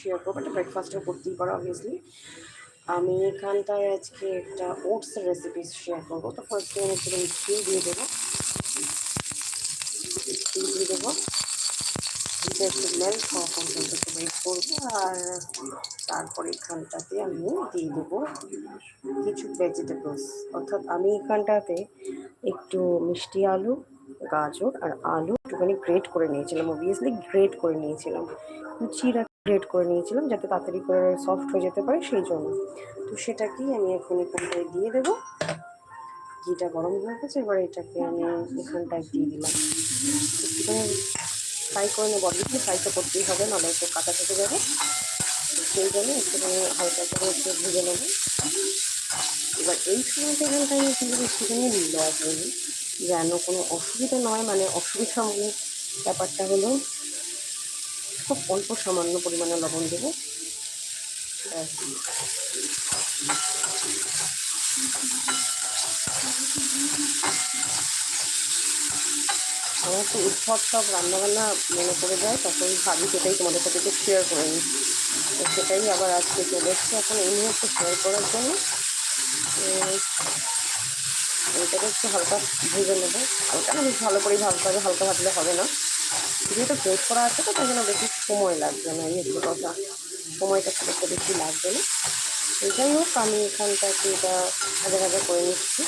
Share করব। একটা ব্রেকফাস্টও করতেই পারো অবভিয়াসলি আমি এখানটায় আজকে একটা ওটসের রেসিপি শেয়ার করব। তো ফার্স্টে আমি একটু ঘি দিয়ে দেবো। ঘি দিয়ে দেবো। ঘিটা একটু মেল্ট হওয়া পর্যন্ত একটু ওয়েট করব। আর তারপরে এখানটাতে আমি দিয়ে দেবো কিছু ভেজিটেবলস অর্থাৎ আমি এখানটাতে একটু মিষ্টি আলু, গাজর আর আলু একটুখানি গ্রেট করে নিয়েছিলাম। অবভিয়াসলি গ্রেট করে নিয়েছিলাম। কুচিরা গ্রেট করে নিয়েছিলাম যাতে তাড়াতাড়ি করে সফট হয়ে যেতে পারে সেই জন্য। তো সেটাকেই আমি এখন এখানটায় দিয়ে দেবো। ঘিটা গরম হয়ে গেছে, এবার এটাকে আমি এখানটায় দিয়ে দিলাম। একটুখানি ফ্রাই করে নেব অবভিয়াসলি ফ্রাই তো করতেই হবে, নাহলে একটু কাঁচা থেকে যাবে। সেই জন্য একটুখানি হালকা করে একটু ভেজে নেব। এবার এই সময়টা এখানটায় আমি কিন্তু একটুখানি লস লবণ, যেন কোনো অসুবিধা নয় মানে অসুবিধা ব্যাপারটা হলো খুব অল্প সামান্য পরিমাণে লবণ দেবো। আমার তো উৎসব সব রান্নাবান্না মনে করে যায়, তখন ভাবি সেটাই তোমাদের সাথে একটু শেয়ার করে নিই। তো সেটাই আবার আজকে চলে এসছে। এখন এই মুহূর্তে শেয়ার করার জন্য এটাকে একটু হালকা ভেজে নেব। হালকা না, বেশ ভালো করেই ভাজতে হবে, হালকা ভাজলে হবে না। যেহেতু গ্রেট করা আছে তো, তাই জন্য বেশি সময় লাগবে না, এই একটু কথা। সময়টা খুব একটা বেশি লাগবে না। যাই হোক আমি এখানটাকে এটা ভাজা ভাজা করে নিচ্ছি।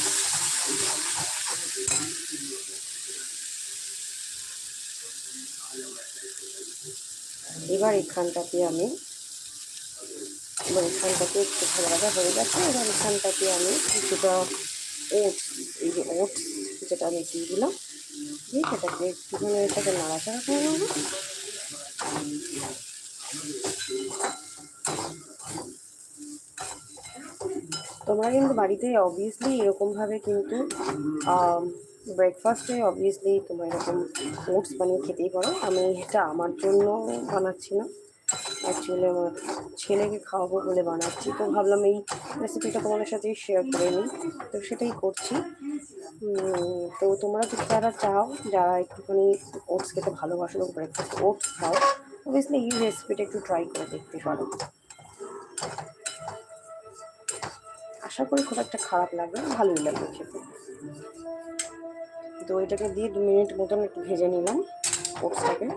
এবার এখানটাতে আমি, এবার এখানটাতে একটু ভাজা ভাজা হয়ে গেছে। এবার এখানটাতে আমি কিছুটা ওটস, এই যে ওটস যেটা আমি দিয়ে দিলাম। দিয়ে সেটাকে একটুখানি এটাকে নাড়াচাড়া করে নেব। তোমরা কিন্তু বাড়িতে অবভিয়াসলি এরকমভাবে কিন্তু ব্রেকফাস্টে অবভিয়াসলি তোমরা এরকম ওটস বানিয়ে খেতেই পারো। আমি এটা আমার জন্য বানাচ্ছি না। অ্যাকচুয়ালি আমার ছেলেকে খাওয়াবো বলে বানাচ্ছি। তো ভাবলাম এই রেসিপিটা তোমাদের সাথেই শেয়ার করে নিই। তো সেটাই করছি। তো তোমরা যদি যারা চাও, যারা একটুখানি ওটস খেতে ভালোবাসো ব্রেকফাস্ট ওটস খাও। অবভিয়াসলি এই রেসিপিটা একটু ট্রাই করে দেখতে পারো। আশা করি খুব একটা খারাপ লাগবে ভালোই লাগবে খেতে। তো এটাকে দিয়ে দু মিনিট মতন একটু ভেজে নিলাম ওটসটাকে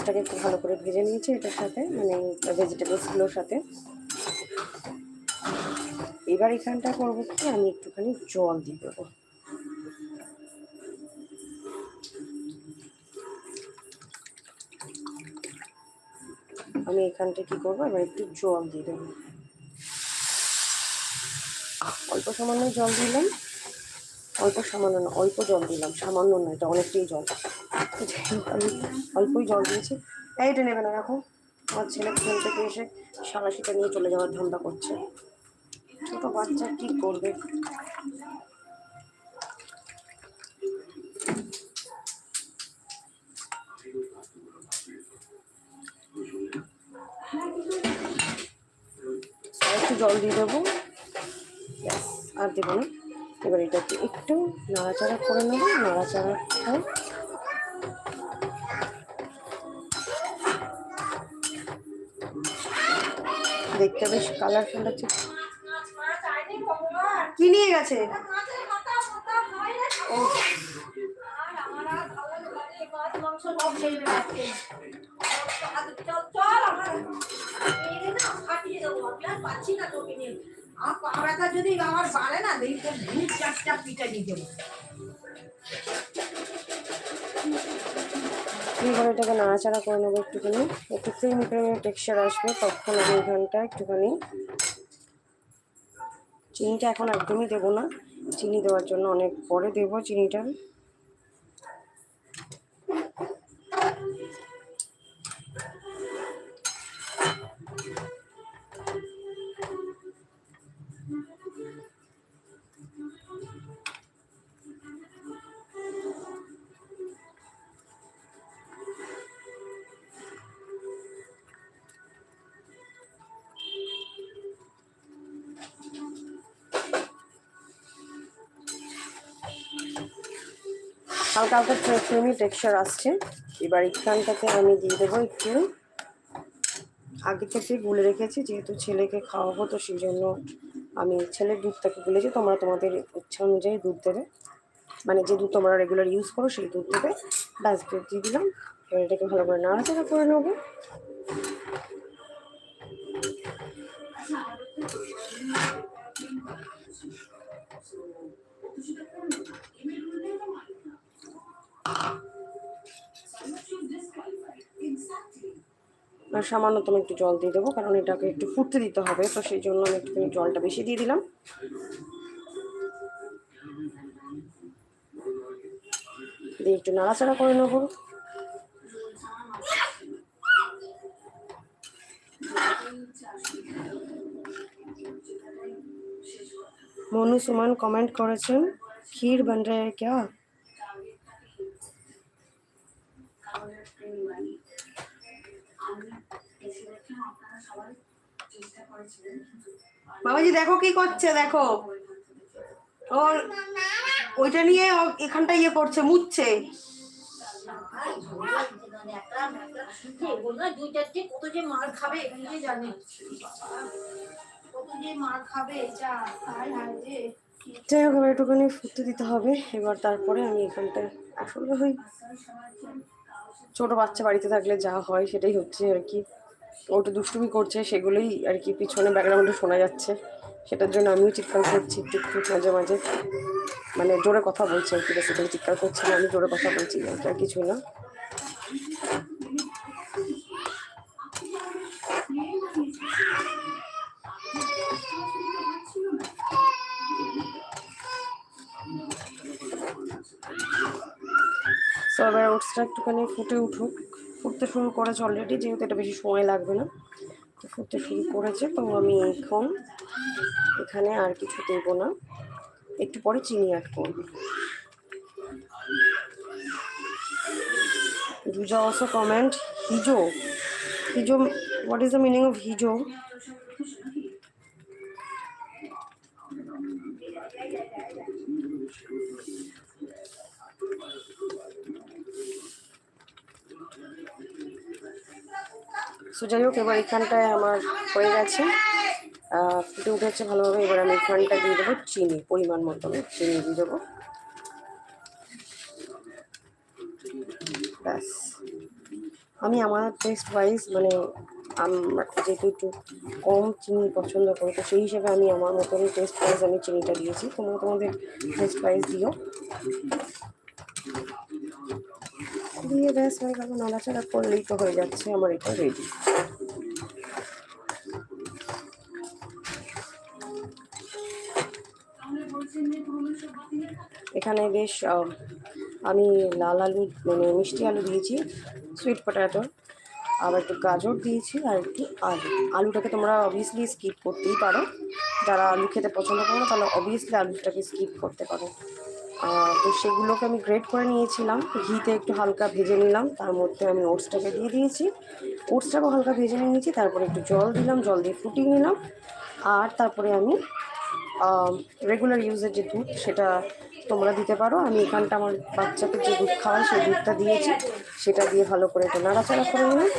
ওটসটাকে একটু ভালো করে ভেজে নিয়েছি এটার সাথে মানে ভেজিটেবলসগুলোর সাথে। এবার এখানটা করব কি, আমি একটুখানি জল দিয়ে দেবো। আমি এখানটা কি করব, এবার একটু জল দিয়ে দেবো। অল্প সামান্য জল দিলাম। অল্প সামান্য না, অল্প জল দিলাম। সামান্য না, এটা অনেকটাই জল। আমি অল্পই জল দিয়েছি। এইটা নেবে না, রাখো। আমার ছেলে খেল থেকে এসে সালাসিটা নিয়ে চলে যাওয়ার ধান্দা করছে। ছোট বাচ্চা কি করবে? জল দিয়ে দেবো। আর দেবো না। এবার এটাকে একটু নাড়াচাড়া করে নেব, নাড়াচাড়া করে দেখতে বেশ কালারফুল লাগছে। কি নিয়ে গেছে? এটাকে নাড়াচাড়া করে নেব একটুখানি। একটু ক্রিমি ক্রিমি টেক্সচার আসবে তখন আমি এখানটা একটুখানি চিনিটা এখন একদমই দেবো না। চিনি দেওয়ার জন্য অনেক পরে দেবো চিনিটা। হালকা হালকা ক্রিমি টেক্সচার আসছে। এবার এখানটাতে আমি দিয়ে দেবো একটু। আগে থেকে গুলে রেখেছি, যেহেতু ছেলেকে খাওয়াবো, তো সেই জন্য আমি ছেলের দুধটাকে গুলেছি তোমরা তোমাদের ইচ্ছা অনুযায়ী দুধ দেবে। মানে যে দুধ তোমরা রেগুলার ইউজ করো, সেই দুধ দেবে। ব্যাস, দুধ দিয়ে দিলাম। এবার এটাকে ভালো করে নাড়াচাড়া করে নেব। আর সামান্যতম একটু জল দিয়ে দেবো, কারণ এটাকে একটু ফুটতে দিতে হবে, তো সেই জন্য আমি একটু জলটা বেশি দিয়ে দিলাম। দিয়ে একটু নাড়াচাড়া করে নেব। মনু সুমন কমেন্ট করেছেন, ক্ষীর বন রে ক্যা? বাবাজি, দেখো কি করছে, দেখো। ওর ওইটা নিয়ে এখানটা ইয়ে করছে রে যাই হোক, এবার একটুখানি ফুটতে দিতে হবে। এবার তারপরে আমি এখানটায় আসলে ওই ছোট বাচ্চা বাড়িতে থাকলে যা হয়, সেটাই হচ্ছে আর কি। ওটা দুষ্টুমি করছে, সেগুলোই আর কি পিছনে ব্যাকগ্রাউন্ডে শোনা যাচ্ছে। সেটার জন্য আমিও চিৎকার করছি, একটু মাঝে মাঝে। মানে জোরে কথা বলছি আর কি বেসিক্যালি চিৎকার করছি না, আমি জোরে কথা বলছি আর কিছু না। সো এবার ওটসটা একটুখানি ফুটে উঠুক। ফুটতে শুরু করেছে অলরেডি যেহেতু এটা বেশি সময় লাগবে না। তো ফুটতে শুরু করেছে, তো আমি এখন এখানে আর কিছু দেব না। একটু পরে চিনি অ্যাড করব। জুজা অসো কমেন্ট হিজো? হিজো what is the meaning of hijo? So যাই হোক, এবার এখানটায় আমার হয়ে গেছে। ফুটে উঠেছে ভালোভাবে, এবার আমি এখানটা দিয়ে দেবো চিনি, পরিমাণ মতন চিনি দিয়ে দেবো। ব্যাস। আমি আমার টেস্ট ওয়াইজ মানে যেহেতু একটু কম চিনি পছন্দ করি, তো সেই হিসেবে আমি আমার মতন টেস্ট ওয়াইজ আমি চিনিটা দিয়েছি। তোমরা তোমাদের টেস্ট ওয়াইজ দিও। দিয়ে ব্যাস হয়ে গেল, নাড়াচাড়া করলেই তো হয়ে যাচ্ছে, আমার এটা রেডি এখানে বেশ আমি লাল আলু মানে মিষ্টি আলু দিয়েছি সুইট পটাটো আবার একটু গাজর দিয়েছি, আর একটু আলু। আলুটাকে তোমরা অবভিয়াসলি স্কিপ করতেই পারো। যারা আলু খেতে পছন্দ করো তাহলে অবভিয়াসলি আলুটাকে স্কিপ করতে পারো। তো সেগুলোকে আমি গ্রেট করে নিয়েছিলাম। ঘিতে একটু হালকা ভেজে নিলাম। তার মধ্যে আমি ওটসটাকে দিয়ে দিয়েছি। ওটসটাকেও হালকা ভেজে নিয়েছি, তারপরে একটু জল দিলাম, জল দিয়ে ফুটিয়ে নিলাম। আর তারপরে আমি রেগুলার ইউজের যে দুধ, সেটা তোমরা দিতে পারো। আমি এখানটা আমার বাচ্চাকে যে দুধ খাওয়াই সেই দুধটা দিয়েছি। সেটা দিয়ে ভালো করে একটু নাড়াচাড়া করে নিলাম।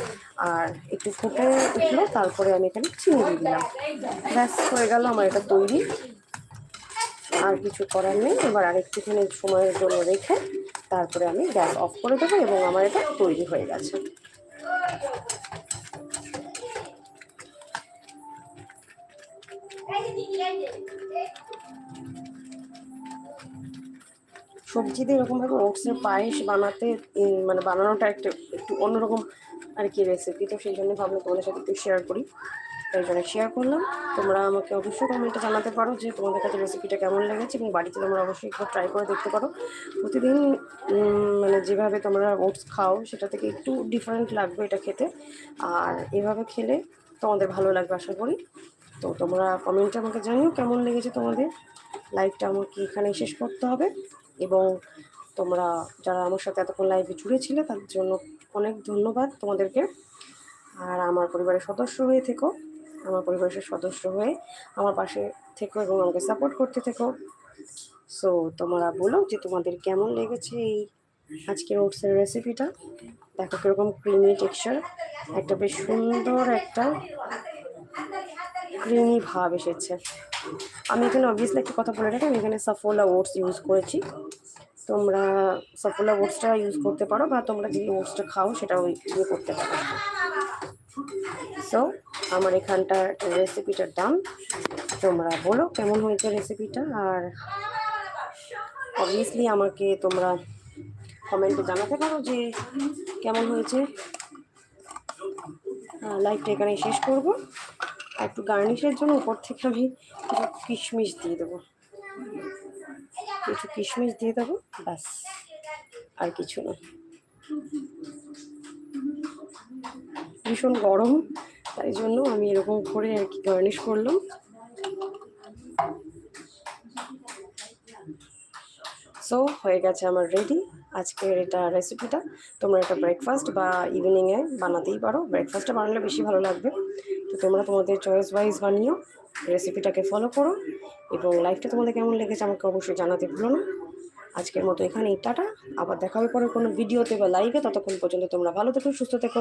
আর একটু ফুটে উঠল, তারপরে আমি এখানে চিনি দিয়ে দিলাম। ব্যাস, হয়ে গেল আমার এটা তৈরি। আর কিছু করার নেই। এবার আরেকটুখানি সময়ের জন্য রেখে তারপরে আমি গ্যাস অফ করে দেবো এবং আমার এটা তৈরি হয়ে গেছে। সবজি দিয়ে এরকমভাবে ওটসের পায়েস বানাতে মানে বানানোটা একটু একটু অন্যরকম আর কি রেসিপি তো সেই জন্য ভাবলাম তোমাদের সাথে একটু শেয়ার করি। তাই জন্য শেয়ার করলাম। তোমরা আমাকে অবশ্যই কমেন্টে জানাতে পারো যে তোমাদের কাছে রেসিপিটা কেমন লেগেছে এবং বাড়িতে তোমরা অবশ্যই একবার ট্রাই করে দেখতে পারো। প্রতিদিন মানে যেভাবে তোমরা ওটস খাও, সেটা থেকে একটু ডিফারেন্ট লাগবে এটা খেতে। আর এভাবে খেলে তোমাদের ভালো লাগবে আশা করি। তো তোমরা কমেন্টে আমাকে জানিও কেমন লেগেছে তোমাদের। লাইভটা আমাকে এখানে শেষ করতে হবে। এবং তোমরা যারা আমার সাথে এতক্ষণ লাইভে জুড়েছিলে তার জন্য অনেক ধন্যবাদ তোমাদেরকে। আর আমার পরিবারের সদস্য হয়ে থেকো। আমার পরিবারের সদস্য হয়ে আমার পাশে থেকো এবং আমাকে সাপোর্ট করতে থেকো। সো তোমরা বলো যে তোমাদের কেমন লেগেছে এই আজকের ওটসের রেসিপিটা দেখো কীরকম ক্রিমি টেক্সচার একটা বেশ সুন্দর একটা ক্রিমি ভাব এসেছে। আমি এখানে অবভিয়াসলি একটা কথা বলে রাখি, আমি এখানে সাফোলা ওটস ইউজ করেছি। তোমরা সাফোলা ওটসটা ইউজ করতে পারো বা তোমরা যে ওটসটা খাও সেটা ওই ইয়ে করতে পারো। সো আমার এখানটার রেসিপিটার দাম। তোমরা বলো কেমন হয়েছে রেসিপিটা আর অবভিয়াসলি আমাকে তোমরা কমেন্টে জানাতে পারো যে কেমন হয়েছে। লাইভটা এখানে শেষ করব। আর একটু গার্নিশের জন্য উপর থেকে আমি কিছু কিশমিশ দিয়ে দেবো। কিছু কিশমিশ দিয়ে দেবো, ব্যাস, আর কিছু না। ভীষণ গরম। তাই জন্য আমি এরকম করে আর কি গার্নিশ করলাম। সো হয়ে গেছে আমার রেডি আজকের এটা রেসিপিটা তোমরা এটা ব্রেকফাস্ট বা ইভিনিংয়ে বানাতেই পারো। ব্রেকফাস্টটা বানালে বেশি ভালো লাগবে। তো তোমরা তোমাদের চয়েস ওয়াইজ বানিও রেসিপিটাকে ফলো করো এবং লাইফটা তোমাদের কেমন লেগেছে আমাকে অবশ্যই জানাতে ভুলো না। আজকের মতো এখানেই, টাটা। আবার দেখা হবে পরে কোনো ভিডিওতে বা লাইভে ততক্ষণ পর্যন্ত তোমরা ভালো থেকো, সুস্থ থেকো।